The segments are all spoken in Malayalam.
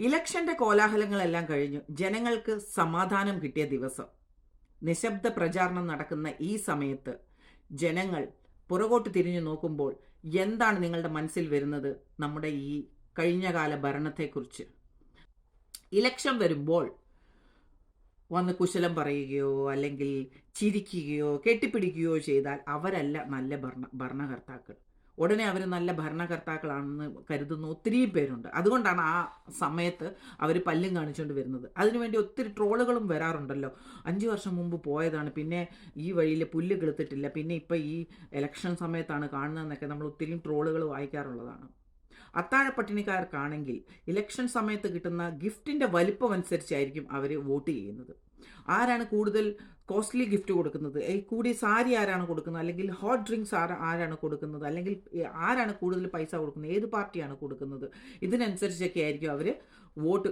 ഇലക്ഷന്റെ കോലാഹലങ്ങളെല്ലാം കഴിഞ്ഞു ജനങ്ങൾക്ക് സമാധാനം കിട്ടിയ ദിവസം. നിശബ്ദ പ്രചാരണം നടക്കുന്ന ഈ സമയത്ത് ജനങ്ങൾ പുറകോട്ട് തിരിഞ്ഞു നോക്കുമ്പോൾ എന്താണ് നിങ്ങളുടെ മനസ്സിൽ വരുന്നത് നമ്മുടെ ഈ കഴിഞ്ഞകാല ഭരണത്തെക്കുറിച്ച്? ഇലക്ഷൻ വരുമ്പോൾ വന്ന് കുശലം പറയുകയോ അല്ലെങ്കിൽ ചിരിക്കുകയോ കെട്ടിപ്പിടിക്കുകയോ ചെയ്താൽ അവരല്ല നല്ല ഭരണ ഭരണകർത്താക്കൾ. ഉടനെ അവർ നല്ല ഭരണകർത്താക്കളാണെന്ന് കരുതുന്ന ഒത്തിരി പേരുണ്ട്. അതുകൊണ്ടാണ് ആ സമയത്ത് അവർ പല്ലും കാണിച്ചുകൊണ്ട് വരുന്നത്. അതിനുവേണ്ടി ഒത്തിരി ട്രോളുകളും വരാറുണ്ടല്ലോ. അഞ്ച് വർഷം മുമ്പ് പോയതാണ്. പിന്നെ ഈ വഴിയിൽ പുല്ല് കിളുത്തിട്ടില്ല. പിന്നെ ഇപ്പം ഈ ഇലക്ഷൻ സമയത്താണ് കാണുന്നതെന്നൊക്കെ നമ്മൾ ഒത്തിരി ട്രോളുകൾ വായിക്കാറുള്ളതാണ്. അത്താഴ പട്ടിണിക്കാർക്കാണെങ്കിൽ ഇലക്ഷൻ സമയത്ത് കിട്ടുന്ന ഗിഫ്റ്റിന്റെ വലിപ്പം അനുസരിച്ചായിരിക്കും അവർ വോട്ട് ചെയ്യുന്നത്. ആരാണ് കൂടുതൽ കോസ്റ്റ്ലി ഗിഫ്റ്റ് കൊടുക്കുന്നത്. ഈ കൂടിയ സാരി ആരാണ് കൊടുക്കുന്നത്? അല്ലെങ്കിൽ ഹോട്ട് ഡ്രിങ്ക്സ് ആരാ ആരാണ് കൊടുക്കുന്നത്? അല്ലെങ്കിൽ ആരാണ് കൂടുതൽ പൈസ കൊടുക്കുന്നത്? ഏത് പാർട്ടിയാണ് കൊടുക്കുന്നത്? ഇതിനനുസരിച്ചൊക്കെ ആയിരിക്കും അവർ വോട്ട്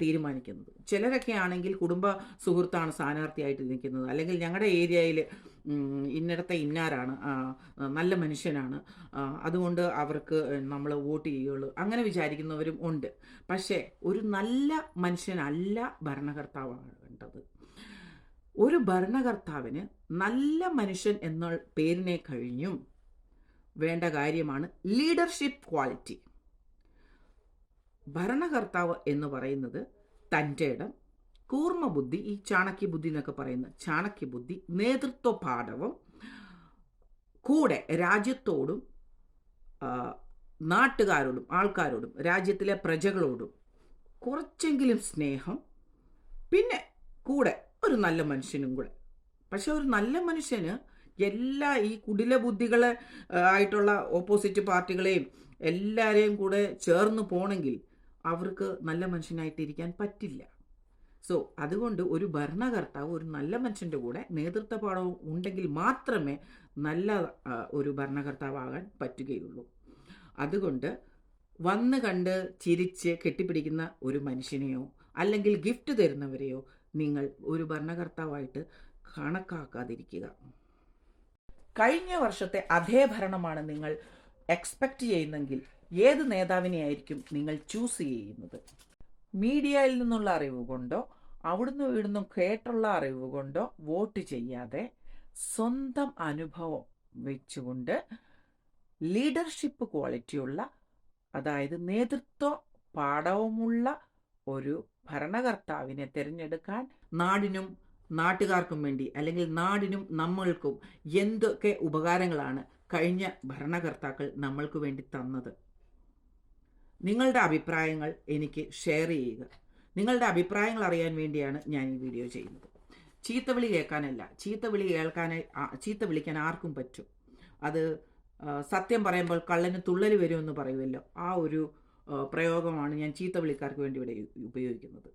തീരുമാനിക്കുന്നത്. ചിലരൊക്കെ ആണെങ്കിൽ കുടുംബ സുഹൃത്താണ് സ്ഥാനാർത്ഥിയായിട്ട് നിൽക്കുന്നത്. അല്ലെങ്കിൽ ഞങ്ങളുടെ ഏരിയയിൽ ഇന്നിടത്തെ ഇന്നാരാണ് നല്ല മനുഷ്യനാണ് അതുകൊണ്ട് അവർക്ക് നമ്മൾ വോട്ട് ചെയ്യുള്ളൂ. അങ്ങനെ വിചാരിക്കുന്നവരും ഉണ്ട്. പക്ഷേ ഒരു നല്ല മനുഷ്യനല്ല ഭരണകർത്താവാകേണ്ടത്. ഒരു ഭരണകർത്താവിന് നല്ല മനുഷ്യൻ എന്ന പേരിനെ കഴിഞ്ഞും വേണ്ട കാര്യമാണ് ലീഡർഷിപ്പ് ക്വാളിറ്റി ഭരണകർത്താവ് എന്ന് പറയുന്നത് തന്റെ ഇടം കൂർമ്മ ബുദ്ധി ഈ ചാണക്യ ബുദ്ധി എന്നൊക്കെ പറയുന്ന ചാണക്യ ബുദ്ധി നേതൃത്വ പാഠവും കൂടെ രാജ്യത്തോടും നാട്ടുകാരോടും ആൾക്കാരോടും രാജ്യത്തിലെ പ്രജകളോടും കുറച്ചെങ്കിലും സ്നേഹം പിന്നെ കൂടെ ഒരു നല്ല മനുഷ്യനും കൂടെ. പക്ഷെ ഒരു നല്ല മനുഷ്യന് എല്ലാ ഈ കുടില ബുദ്ധികളെ ആയിട്ടുള്ള ഓപ്പോസിറ്റ് പാർട്ടികളെയും എല്ലാവരെയും കൂടെ ചേർന്ന് പോണെങ്കിൽ അവർക്ക് നല്ല മനുഷ്യനായിട്ടിരിക്കാൻ പറ്റില്ല. സോ അതുകൊണ്ട് ഒരു ഭരണകർത്താവ് ഒരു നല്ല മനുഷ്യന്റെ കൂടെ നേതൃത്വ പാഠവും ഉണ്ടെങ്കിൽ മാത്രമേ നല്ല ഒരു ഭരണകർത്താവാകാൻ പറ്റുകയുള്ളൂ. അതുകൊണ്ട് വന്ന് കണ്ട് ചിരിച്ച് കെട്ടിപ്പിടിക്കുന്ന ഒരു മനുഷ്യനെയോ അല്ലെങ്കിൽ ഗിഫ്റ്റ് തരുന്നവരെയോ നിങ്ങൾ ഒരു ഭരണകർത്താവായിട്ട് കണക്കാക്കാതിരിക്കുക. കഴിഞ്ഞ വർഷത്തെ അതേ ഭരണമാണ് നിങ്ങൾ എക്സ്പെക്റ്റ് ചെയ്യുന്നെങ്കിൽ ഏത് നേതാവിനെയായിരിക്കും നിങ്ങൾ ചൂസ് ചെയ്യുന്നത്? മീഡിയയിൽ നിന്നുള്ള അറിവ് കൊണ്ടോ അവിടുന്ന് ഇവിടുന്ന് കേട്ടുള്ള അറിവ് കൊണ്ടോ വോട്ട് ചെയ്യാതെ സ്വന്തം അനുഭവം വെച്ചുകൊണ്ട് ലീഡർഷിപ്പ് ക്വാളിറ്റിയുള്ള അതായത് നേതൃത്വ പാഠവുമുള്ള ഒരു ഭരണകർത്താവിനെ തിരഞ്ഞെടുക്കാൻ നാടിനും നാട്ടുകാർക്കും വേണ്ടി അല്ലെങ്കിൽ നാടിനും നമ്മൾക്കും എന്തൊക്കെ ഉപകാരങ്ങളാണ് കഴിഞ്ഞ ഭരണകർത്താക്കൾ നമ്മൾക്ക് വേണ്ടി തന്നത്. നിങ്ങളുടെ അഭിപ്രായങ്ങൾ എനിക്ക് ഷെയർ ചെയ്യുക. നിങ്ങളുടെ അഭിപ്രായങ്ങൾ അറിയാൻ വേണ്ടിയാണ് ഞാൻ ഈ വീഡിയോ ചെയ്യുന്നത്. ചീത്തവിളി കേൾക്കാനല്ല. ചീത്തവിളി കേൾക്കാനായി ചീത്ത വിളിക്കാൻ ആർക്കും പറ്റും. അത് സത്യം പറയുമ്പോൾ കള്ളന് തുള്ളൽ വരുമെന്ന് പറയുമല്ലോ. ആ ഒരു പ്രയോഗമാണ് ഞാൻ ചീത്ത വിളിക്കാർക്ക് വേണ്ടി ഇവിടെ ഉപയോഗിക്കുന്നത്.